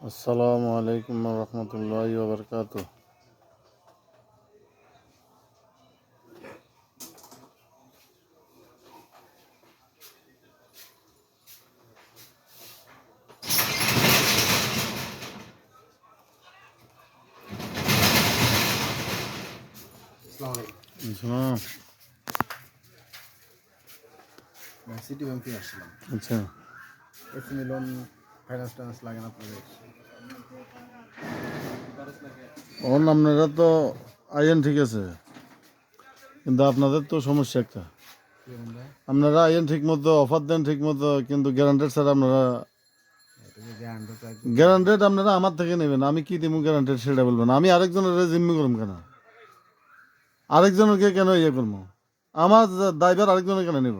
আসসালামু আলাইকুম রহমতুল্লাহ সিটি ব্যাংকে আসছিলাম। আচ্ছা। এসএমই লোন ফাইন্যান্স টাইন্যান্স লাগে না আপনাদের? ওর আপনারা তো আইন ঠিক আছে, কিন্তু আপনাদের তো সমস্যা একটা। আপনারা আইন ঠিক মতো অফার দেন ঠিক মতো কিন্তু গ্যারান্টেড স্যার আপনারা গ্যারান্টেড আপনারা আমার থেকে নেবেন, আমি কি দিব গ্যারান্টেড সেটা বলবেন আমি আরেকজনের জিম্মি করুম কেন? আরেকজনকে কেন ইয়ে করব আমার দায়ভার আরেকজনের কেন নেব?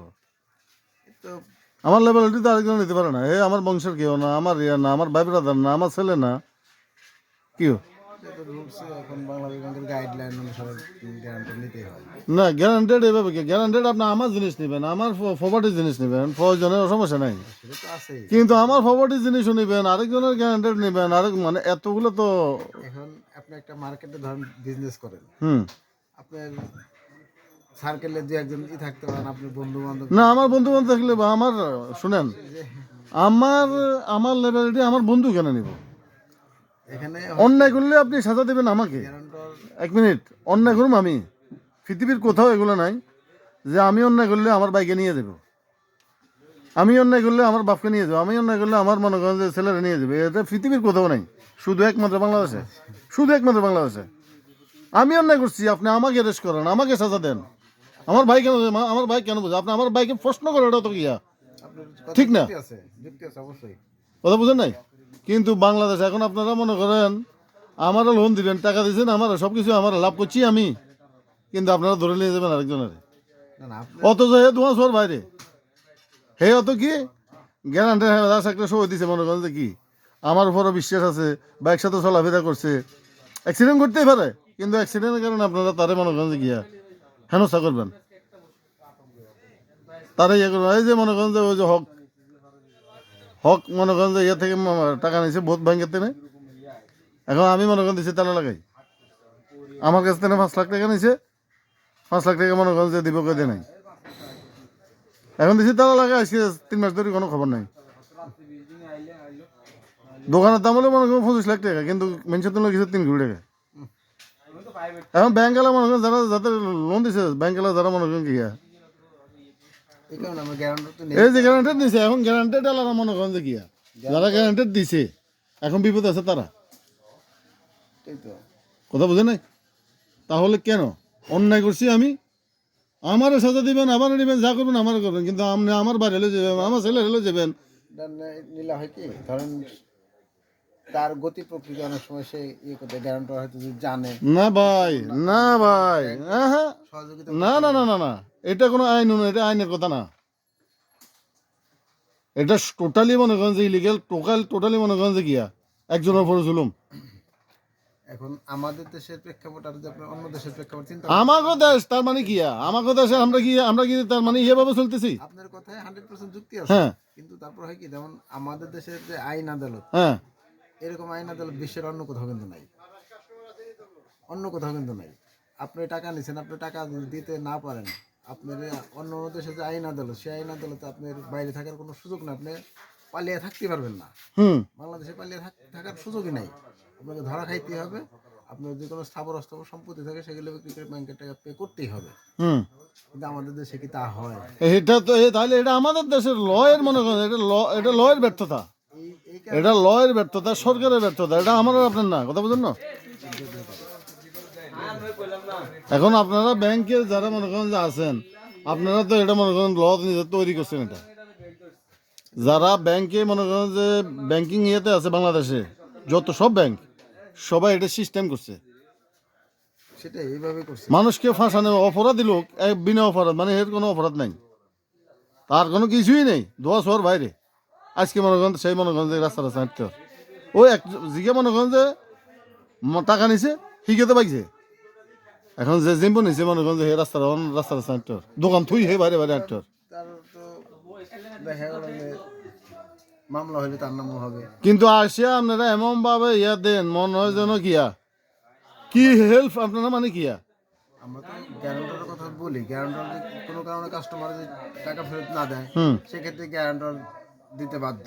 আমার লেভেলটি তো আরেকজন নিতে পারে না। এ আমার বংশের কেউ না, আমার ইয়া না, আমার ভাই ব্রাদার না, আমার ছেলে না। কেউ যেহেতু রুলস এখন বাংলাদেশ ব্যাংকের গাইডলাইন অনুসারে গ্যারান্টি নিতেই হয় না গ্যারান্টেড এভাবে কি? গ্যারান্টেড আপনি আমার জিনিস নেবেন আমার প্রপার্টির জিনিস নেবেন প্রয়োজনের সমস্যা নাই। সেটা তো আছেই। কিন্তু আমার প্রপার্টির জিনিসও নেবেন আরেকজনের গ্যারান্টেড নেবেন আরেক মানে এতগুলো তো এখন আপনি একটা মার্কেটে ধরেন বিজনেস করেন। হুম। আপনার সার্কেলে দু একজন থাকতে পারেন বন্ধু বান্ধব না আমার বন্ধু বান্ধব থাকলে বা আমার শুনেন আমার আমার লেভেলটি আমার বন্ধু কেন নিব? অন্যায় করলে আপনি সাজা দেবেন আমাকে। এক মিনিট অন্যায় করুম আমি। পৃথিবীর কোথাও এগুলো নাই যে আমি অন্যায় করলে আমার বাইকে নিয়ে যাব। আমি অন্যায় করলে আমার বাপকে নিয়ে যাব। আমি অন্যায় করলে আমার মনে করেন যে ছেলেরা নিয়ে যাবে। এটা পৃথিবীর কোথাও নাই শুধু একমাত্র বাংলাদেশে। শুধু একমাত্র বাংলাদেশে। আমি অন্যায় করছি আপনি আমাকে রেস্ট করেন আমাকে সাজা দেন। আমার ভাই কেন আমার ভাই কেন বুঝে? আপনি আমার ভাইকে প্রশ্ন করেন এটা তো কথা ঠিক না। কথা বুঝেন নাই? কিন্তু বাংলাদেশ এখন আপনারা মনে করেন আমারও লোন দিবেন টাকা দিয়েছেন আমার সব কিছু আমার লাভ করছি আমি। কিন্তু আপনারা ধরে নিয়ে যাবেন আরেকজনের। অথচ হে তোমার সর বাইরে। হে অত কি? গ্যারান্টি দাস একটা সই দিছে মনে করেন যে কি? আমার উপরও বিশ্বাস আছে বাইক সাথে চলাফেরা করছে। অ্যাক্সিডেন্ট করতেই পারে কিন্তু অ্যাক্সিডেন্টের কারণে আপনারা তারে মনে করেন যে গিয়া হেনস্থা করবেন। তারে ইয়ে করবেন এই যে মনে করেন যে ওই যে হক হক মনে করেন যে ইয়ে থেকে টাকা নিয়েছে, ভোট ব্যাংকের থেকে এখন আমি মনে করেন দিচ্ছি তালা লাগাই। আমার কাছ থেকে পাঁচ লাখ টাকা নিয়েছে, পাঁচ লাখ টাকা মনে করেন যে দিব কে নাই। এখন দিচ্ছি তালা লাগাই, আজকে তিন মাস ধরে কোনো খবর নাই। দোকানের দাম হলে মনে করেন পঁচিশ লাখ টাকা, কিন্তু মেনশন তুলে কিছু তিন কোটি টাকা। এখন ব্যাংক এলা মনে করেন যারা যাদের লোন দিছে, ব্যাংক এলা যারা মনে করেন কি এই যে গ্যারান্টেড দিছে এখন গ্যারান্টেড এলারা মনে করেন যে কিয়া যারা গ্যারান্টেড দিছে এখন বিপদ আছে তারা। কথা বুঝে নাই? তাহলে কেন? অন্যায় করছি আমি? আমারও সাজা দিবেন আমারও নেবেন যা করবেন আমারও করবেন কিন্তু আপনি আমার বাড়ি হলে যাবেন আমার ছেলে হলে যাবেন। নিলে হয় কি? ধরেন তার গতি প্রকৃতি অনেক সময় সে ইয়ে করতে গ্যারান্টর হয়তো যদি জানে। না ভাই না ভাই হ্যাঁ হ্যাঁ। না না না না না। এটা কোনো আইন নয় এটা আইনের কথা না। এটা টোটালি মনে করেন যে ইলিগেল টোটাল টোটালি মনে করেন যে গিয়া একজনের উপরে জুলুম। এখন আমাদের দেশের প্রেক্ষাপট আর অন্য দেশের প্রেক্ষাপট চিন্তা আমাকে দেশ তার মানে কি আমাকে দেশে আমরা কি আমরা কি তার মানে চলতেছি। আপনার কথায় হান্ড্রেড পার্সেন্ট যুক্তি আছে। হ্যাঁ। কিন্তু তারপর হয় কি যেমন আমাদের দেশের যে আইন আদালত হ্যাঁ। এরকম আইন আদালত বিশ্বের অন্য কোথাও কিন্তু নাই। অন্য কোথাও কিন্তু নাই। আপনি টাকা নিছেন আপনি টাকা দিতে না পারেন আপনার অন্য অন্য দেশে যে আইন আদালত সেই আইন আদালতে আপনার বাইরে থাকার কোনো সুযোগ না আপনি পালিয়ে থাকতে পারবেন না। হুম। বাংলাদেশে পালিয়ে থাক- থাকার সুযোগই নাই। আপনাকে ধরা খাইতে হবে আপনার যে কোনো স্থাবর অস্থাবর সম্পত্তি থাকে সেগুলো বিক্রি করে ব্যাংকের টাকা পে করতেই হবে। হুম। কিন্তু আমাদের দেশে কি তা হয়? এটা তো তাহলে এটা আমাদের দেশের লয়ের মনে করেন এটা ল এটা লয়ের ব্যর্থতা। এটা লয়ের ব্যর্থতা সরকারের ব্যর্থতা এটা আমার আপনার না কথা বুঝুন না? এখন আপনারা ব্যাংকে যারা মনে করেন যে আছেন আপনারা তো এটা মনে করেন ল নিজে তৈরি করছেন এটা। যারা ব্যাংকে মনে করেন যে ব্যাংকিং ইয়েতে আছে বাংলাদেশে যত সব ব্যাংক সবাই এটা সিস্টেম করছে। সেটা এইভাবে করছে। মানুষকে ফাঁসানো অপরাধী লোক এক বিনা অপরাধ মানে এর কোনো অপরাধ নাই। তার কোনো কিছুই নেই দোয়া শোয়ার বাইরে। আজকে মনে করেন সেই মনে করেন যে রাস্তা রাস্তা হাঁটতে। ওই এক জিকে মনে করেন যে টাকা নিছে শিখেতে পাইছে। এখন যে জিম্বু নিছে মনে করেন যে সেই রাস্তা রাস্তা রাস্তা হাঁটতে দোকান থুই হে বাইরে বাইরে হাঁটতে। তার তো দেখা গেল যে মামলা হলে তার নামও হবে। কিন্তু আসিয়া আপনারা এমন ভাবে ইয়া দেন মনে হয় যেন কিয়া? কি হেল্প আপনারা মানে কিয়া? আমরা তো গ্যারান্টারের কথা বলি। গ্যারান্টার কোনো কারণে কাস্টমার যদি টাকা ফেরত না দেয় সেক্ষেত্রে গ্যারান্টার দিতে বাধ্য।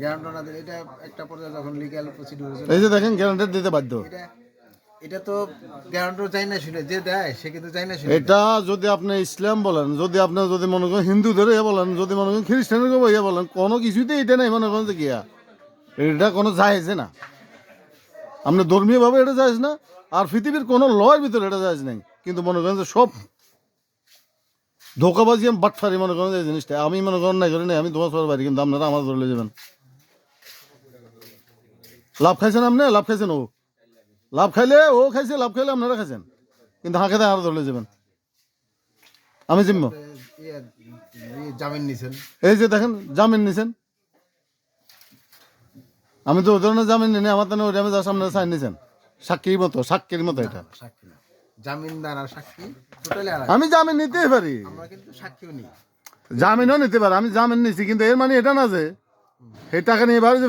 গ্যারান্টার না দিলে এটা একটা পর্যায়ে যখন লিগ্যাল প্রসিডিউর এই যে দেখেন গ্যারান্টি দিতে বাধ্য। এটা এটা তো গ্যারান্টার চাই না শুনে, যে দেয়, সে কিন্তু চাই না শুনে। এটা যদি আপনি ইসলাম বলেন, যদি আপনি যদি মনে করেন হিন্দুদের ইয়ে বলেন, যদি মনে করেন খ্রিস্টানের ইয়ে বলেন, কোনো কিছুতে এটা নাই মনে করেন যে কিয়া এটা কোনো যায়ছে না। আপনি ধর্মীয়ভাবে এটা যায়জ না, আর পৃথিবীর কোনো লয়ের ভিতরে এটা যায়জ নাই। কিন্তু মনে করেন যে সব ধোকাবাজি আমি বাটফারি মনে করেন এই জিনিসটা। আমি মনে করেন না করি না আমি তোমার সবার বাড়ি, কিন্তু আপনারা আমার ধরে যাবেন। লাভ খাইছেন আপনি? লাভ খাইছেন ও? লাভ খাইলে ও খাইছে, লাভ খাইলে আপনারা খাইছেন। কিন্তু হাঁকে আর ধরলে যাবেন। আমি জিম্ম জামিন নিছেন এই যে দেখেন, জামিন নিছেন। আমি তো ওদের জামিন নিনি আমার তো ওইটা আমি যার সামনে সাইন নিছেন। সাক্ষীর মতো সাক্ষীর মতো এটা। আমি জামিন নিতেই পারি। জামিনও নিতে পারি, আমি জামিন নিছি, কিন্তু এর মানে এটা না যে সেই টাকা নিয়ে বাড়ি যে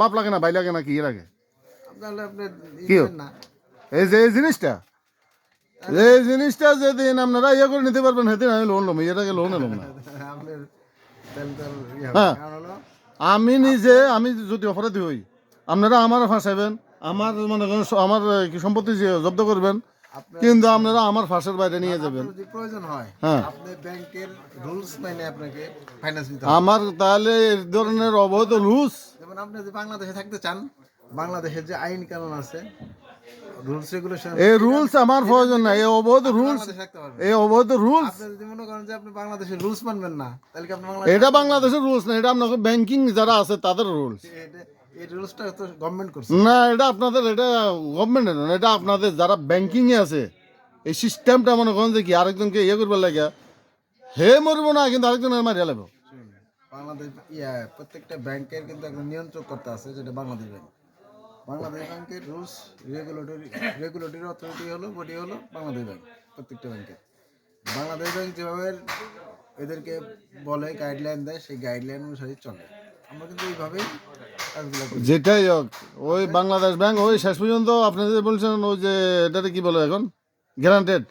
বাপ লাগে না, ভাই লাগে না, কি লাগে? তাহলে আপনি ই না। এই যে এই জিনিসটা? এই জিনিসটা যেদিন আপনারা ইয়ে করে নিতে পারবেন সেদিন আমি লোন লম। এটাকে লোন এলাম না। ইয়ে। হ্যাঁ। আমি নিজে আমি যদি অপরাধী হই আপনারা আমার ফাঁসাইবেন আমার মনে আমার কি সম্পত্তি জব্দ করবেন কিন্তু আপনারা আমার ফাঁসের বাইরে নিয়ে যাবেন। প্রয়োজন হয়। ব্যাংকের রুলস আপনাকে ফাইন্যান্স আমার তাহলে এই ধরনের অবৈধ রুলস যেমন আপনি যদি বাংলাদেশে থাকতে চান বাংলাদেশের যে আইন কানুন আছে রুলস রেগুলেশন এই রুলস আমার প্রয়োজন এই অবৈধ রুলস এই অবৈধ রুলস আপনি যদি মনে করেন যে আপনি বাংলাদেশের রুলস মানবেন না তাহলে কি আপনি বাংলাদেশ এটা বাংলাদেশের রুলস না এটা আপনাকে ব্যাংকিং যারা আছে তাদের রুলস এটা- এই রুলসটা তো গভর্নমেন্ট করছে। না এটা আপনাদের এটা গভর্নমেন্টের না এটা আপনাদের যারা ব্যাংকিং এ আছে এই সিস্টেমটা মনে করেন যে কি আরেকজনকে ইয়ে করবার লাগে হে মরবো না কিন্তু আরেকজনের মারিয়া লাগবে। বাংলাদেশ ইয়া প্রত্যেকটা ব্যাংকের কিন্তু একটা নিয়ন্ত্রক করতে আছে যেটা বাংলাদেশ ব্যাংক বাংলাদেশ ব্যাংকের রুলস রেগুলেটরি রেগুলেটরি অথরিটি হলো বডি হলো বাংলাদেশ ব্যাংক প্রত্যেকটা ব্যাংকের বাংলাদেশ ব্যাংক যেভাবে এদেরকে বলে গাইডলাইন দেয় সেই গাইডলাইন অনুসারে চলে। আমরা কিন্তু এইভাবেই যেটাই হোক ওই বাংলাদেশ ব্যাংক ওই শেষ পর্যন্ত আপনি যে বলছেন ওই যে এটাতে কি বলে এখন? গ্যারান্টেড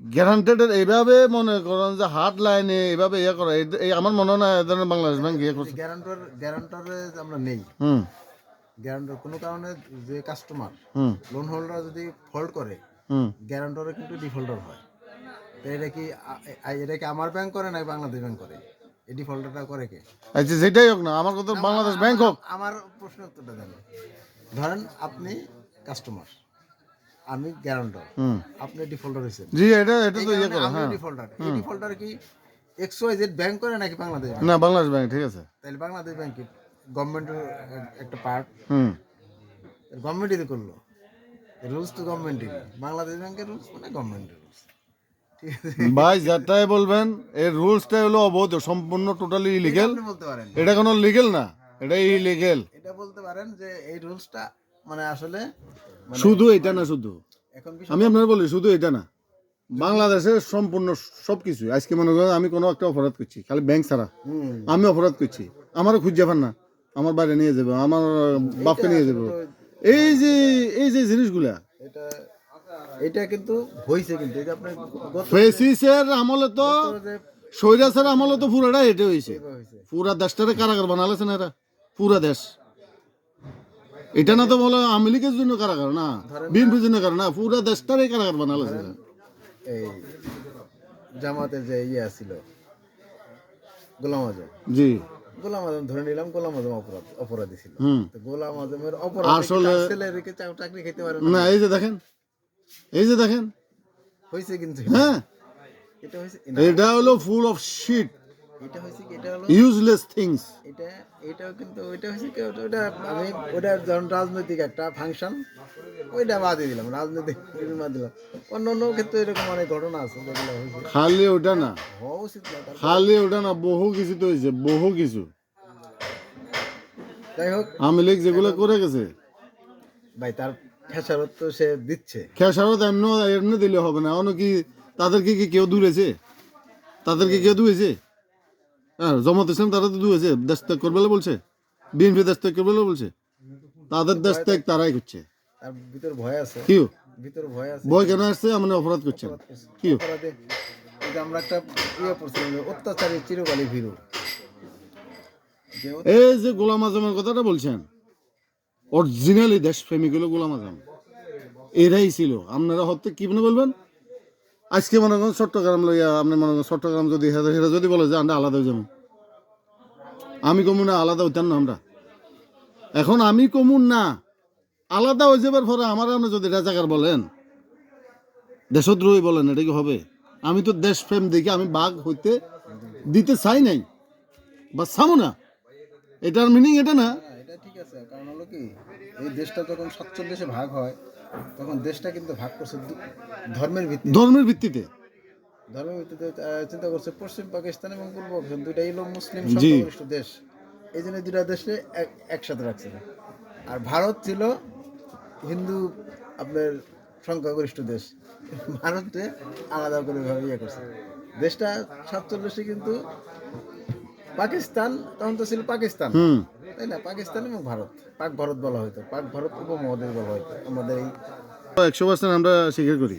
গ্যারান্টেডের এইভাবে মনে করেন যে হাট লাইনে এইভাবে ইয়ে করে এই- এই আমার মনে হয় না এ ধরনের বাংলাদেশ ব্যাংক ইয়ে করছে। গ্যারান্টর গ্যারান্টরে আমরা নেই। হুম। গ্যারান্টর কোনো কারণে যে কাস্টমার হুম। লোন হোল্ডার যদি ফল্ট করে হুম। গ্যারান্টরে কিন্তু ডিফল্টার হয়। তো এটা কি এটা কি আমার ব্যাংক করে না বাংলাদেশ ব্যাংক করে? এই ডিফল্টারটা করে কে? আচ্ছা যেটাই হোক না আমার কথা বাংলাদেশ ব্যাংক হোক। আমার প্রশ্ন উত্তরটা দেন। ধরেন আপনি কাস্টমার আমি গ্যারান্টর হুম। আপনি ডিফল্টার হয়েছেন। জি এটা এটা তো ইয়ে করে হ্যাঁ। ডিফল্টার এই ডিফল্টার কি এক্স ওয়াই জেড ব্যাংক করে নাকি বাংলাদেশ না বাংলাদেশ ব্যাংক ঠিক আছে। তাহলে বাংলাদেশ ব্যাংক কি? গভর্নমেন্টের একটা পার্ট হুম। গভর্নমেন্টই তো করল। রুলস তো গভর্নমেন্টই বাংলাদেশ ব্যাংকের রুলস মানে গভর্নমেন্টের রুলস ভাই যেটাই বলবেন এই রুলসটা হলো অবৈধ সম্পূর্ণ টোটালি ইলিগেল বলতে পারেন। এটা কোনো লিগেল না এটা ইলিগেল এটা বলতে পারেন যে এই রুলসটা মানে আসলে মানে শুধু এটা না শুধু। আমি আপনার বলি শুধু এটা না। বাংলাদেশের সম্পূর্ণ সব কিছু আজকে মনে করেন আমি কোনো একটা অপরাধ করছি খালি ব্যাংক ছাড়া। আমি অপরাধ করছি আমারও খুঁজে যাবেন না। আমার বাইরে নিয়ে যাব আমার বাপকে নিয়ে যাব। এই যে এই যে জিনিসগুলা। এটা এটা কিন্তু হয়েছে কিন্তু এটা আপনার ফেসিসের আমলে তো আমলে তো পুরাটা এটা হয়েছে পুরা দেশটারে কারাগার বানালেছে না এরা। পুরা দেশ। এটা না তো বলে আওয়ামী লীগের জন্য কারাগার না বিএনপির জন্য কারাগার না পুরা দেশটারে কারাগার বানালেছে এই জামাতের যে ইয়ে ছিল গোলাম আজম জি। গোলাম আজম ধরে নিলাম গোলাম আজম অপরাধ অপরাধী ছিল। গোলাম আজমের অপরাধ আসলে- ছেলে রেখে চা- চাকরি খেতে পারে না? এই যে দেখেন এই যে দেখেন। হয়েছে কিন্তু। হ্যাঁ। এটা হয়েছে এটা হলো ফুল অফ শিট এটা হয়েছে কি এটা হলো ইউজলেস থিংস এটা এটাও কিন্তু ওইটা হয়েছে কি ওটা আমি ওটা যখন রাজনৈতিক একটা ফাংশন ওইটা বাদে দিলাম রাজনৈতিক বাদ দিলাম। অন্য অন্য ক্ষেত্রে এরকম অনেক ঘটনা আছে যেগুলো হয়েছে খালি ওটা না। হওয়া উচিত না খালি ওটা না বহু কিছু তো হয়েছে বহু কিছু। যাই হোক। আওয়ামী লীগ যেগুলো করে গেছে। ভাই তার খেসারত তো সে দিচ্ছে। খেসারত এমনি এমনি দিলে হবে না। অন্য কি তাদেরকে কি কেউ দূরেছে তাদেরকে কেউ দূরেছে হ্যাঁ জমাত ইসলাম তারা তো দুয়েছে দেশ ত্যাগ করবে বলছে। বিএনপি দেশ ত্যাগ করবে বলে বলছে। তাদের দেশ ত্যাগ তারাই করছে। ভিতর ভয় আছে। কিউ ভিতর ভয় আছে। কেন আসছে? মানে অপরাধ করছেন কিউ আমরা একটা ইয়ে পড়ছিলাম অত্যাচারী চিরকালই ভীরু। যে এই যে গোলাম আজমের কথাটা বলছেন অরিজিনালি দেশপ্রেমিক হলো গোলাম আজম। এরাই ছিল। আপনারা হতে কি মনে বলবেন? আজকে মনে করেন চট্টগ্রাম লইয়া আপনি মনে করেন চট্টগ্রাম যদি হেরা যদি বলে যে আমরা আলাদা যাব। আমি কমু না আলাদা হইতাম না আমরা। এখন আমি কমুন না আলাদা হয়ে যাবার পরে আমার আপনি যদি রাজাকার বলেন দেশদ্রোহী বলেন এটা কি হবে? আমি তো দেশ দেশপ্রেম দেখে আমি বাঘ হইতে দিতে চাই নাই বা চাও না। এটার মিনিং এটা না? হ্যাঁ, এটা ঠিক আছে কারণ হলো কি এই দেশটা যখন সাতচল্লিশে ভাগ হয় তখন দেশটা কিন্তু ভাগ করছে ধর্মের ভিত্তি ধর্মের ভিত্তিতে? ধর্মের ভিত্তিতে চিন্তা করছে পশ্চিম পাকিস্তান এবং পূর্ব পাকিস্তান দুইটাই হলো মুসলিম সংখ্যাগরিষ্ঠ দেশ। এই জন্য দুইটা দেশে একসাথে রাখছে। আর ভারত ছিল হিন্দু আপনার সংখ্যাগরিষ্ঠ দেশ। ভারতে আলাদা করে ভাবে ইয়ে করছে। দেশটা সাতচল্লিশে কিন্তু পাকিস্তান তখন তো ছিল পাকিস্তান। তাই না? পাকিস্তান এবং ভারত। পাক ভারত বলা হতো পাক ভারত উপমহাদেশ বলা হতো আমাদের এই একশো পার্সেন্ট আমরা স্বীকার করি।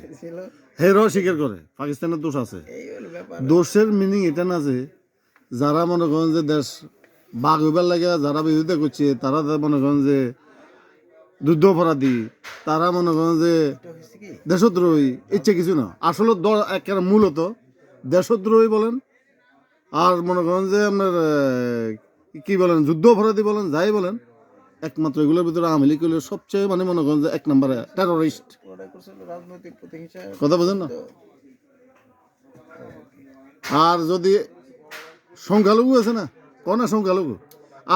হেরাও স্বীকার করে। পাকিস্তানের দোষ আছে। দোষের মিনিং এটা না যে যারা মনে করেন যে দেশ বাঘ হইবার লাগে যারা বিরোধিতা করছে তারা মনে করেন যে যুদ্ধ অপরাধী তারা মনে করেন যে দেশদ্রোহী ইচ্ছে কিছু না। আসলে একেবারে মূলত দেশদ্রোহী বলেন আর মনে করেন যে আপনার কি বলেন যুদ্ধ অপরাধী বলেন যাই বলেন একমাত্র এগুলোর ভিতরে আওয়ামী লীগ হলো সবচেয়ে মানে মনে করেন যে এক নম্বরে টেরোরিস্ট কথা বোঝেন না? আর যদি সংখ্যালঘু আছে না কনা সংখ্যালঘু?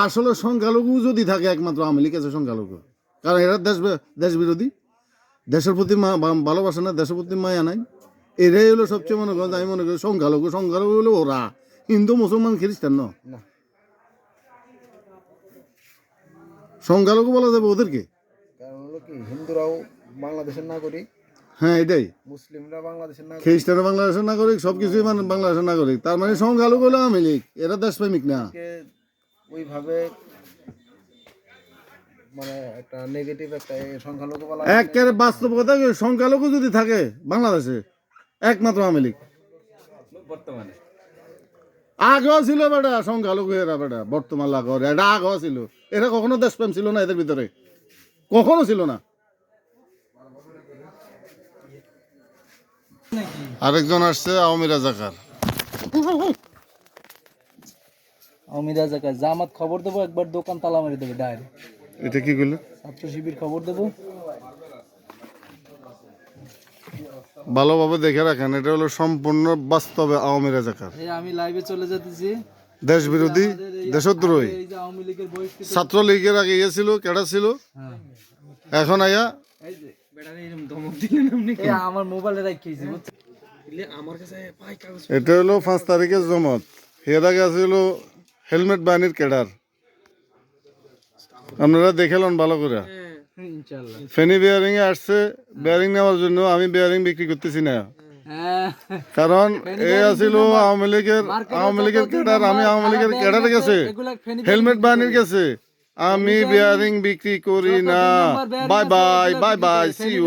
আসলে সংখ্যালঘু যদি থাকে একমাত্র আওয়ামী লীগ আছে সংখ্যালঘু। কারণ এরা দেশ দেশ বিরোধী। দেশের প্রতি ভালোবাসে না দেশের প্রতি মায়া নাই। এরাই হলো সবচেয়ে মনে করেন আমি মনে করি সংখ্যালঘু। সংখ্যালঘু হলো ওরা। হিন্দু মুসলমান খ্রিস্টান ন না সংখ্যালঘু বলা যাবে ওদেরকে? কারণ হলো কি হিন্দুরাও বাংলাদেশের নাগরিক হ্যাঁ এটাই। মুসলিমরা বাংলাদেশের নাগরিক। খ্রিস্টান বাংলাদেশের নাগরিক সব কিছুই মানে বাংলাদেশের নাগরিক। তার মানে সংখ্যালঘু হলো আওয়ামী লীগ এরা দেশপ্রেমিক না। ওইভাবে মানে একটা নেগেটিভ একটা সংখ্যালঘু বলা একেবারে বাস্তব কথা সংখ্যালঘু যদি থাকে বাংলাদেশে একমাত্র আওয়ামী লীগ। বর্তমানে। আগেও ছিল বেটা সংখ্যালঘু এরা বেটা বর্তমান লাগর এটা আগেও ছিল। এরা কখনো দেশ দেশপ্রেম ছিল না এদের ভিতরে? কখনো ছিল না? আরেকজন আসছে আওয়ামী রাজাকার। আমি রাজাকার জামাত খবর দেবো একবার দোকান তালা মারি দেবে ডাইরেক্ট। এটা কি করল ছাত্র শিবির খবর দেবো। ভালোভাবে দেখে রাখেন এটা হলো সম্পূর্ণ বাস্তবে আওয়ামী রাজাকার। আমি লাইভে চলে যেতেছি। দেশ বিরোধী দেশদ্রোহী। ছাত্রলীগের আগে ইয়ে ছিল কেডা ছিল? হ্যাঁ। এখন আয়া? এই যে বেটারে এরকম ধমক দিলেন আপনি এই আমার মোবাইলে রাখিয়েছি বুঝছেন আমার কাছে পাই কাগজ এটা হলো পাঁচ তারিখের জমত। এর আগে ছিল হেলমেট বাহিনীর কেডার। আপনারা দেখেলেন ভালো করে। ইনশাআল্লাহ। ফেনি বিয়ারিং এ আসছে বিয়ারিং নেওয়ার জন্য আমি বিয়ারিং বিক্রি করতেছি না। হ্যাঁ। কারণ এ আছিল আওয়ামী লীগের আওয়ামী লীগের ক্যাডার আমি আওয়ামী লীগের ক্যাডারে গেছে হেলমেট বাহিনীর গেছে আমি বিয়ারিং বিক্রি করি না। Bye bye bye bye see you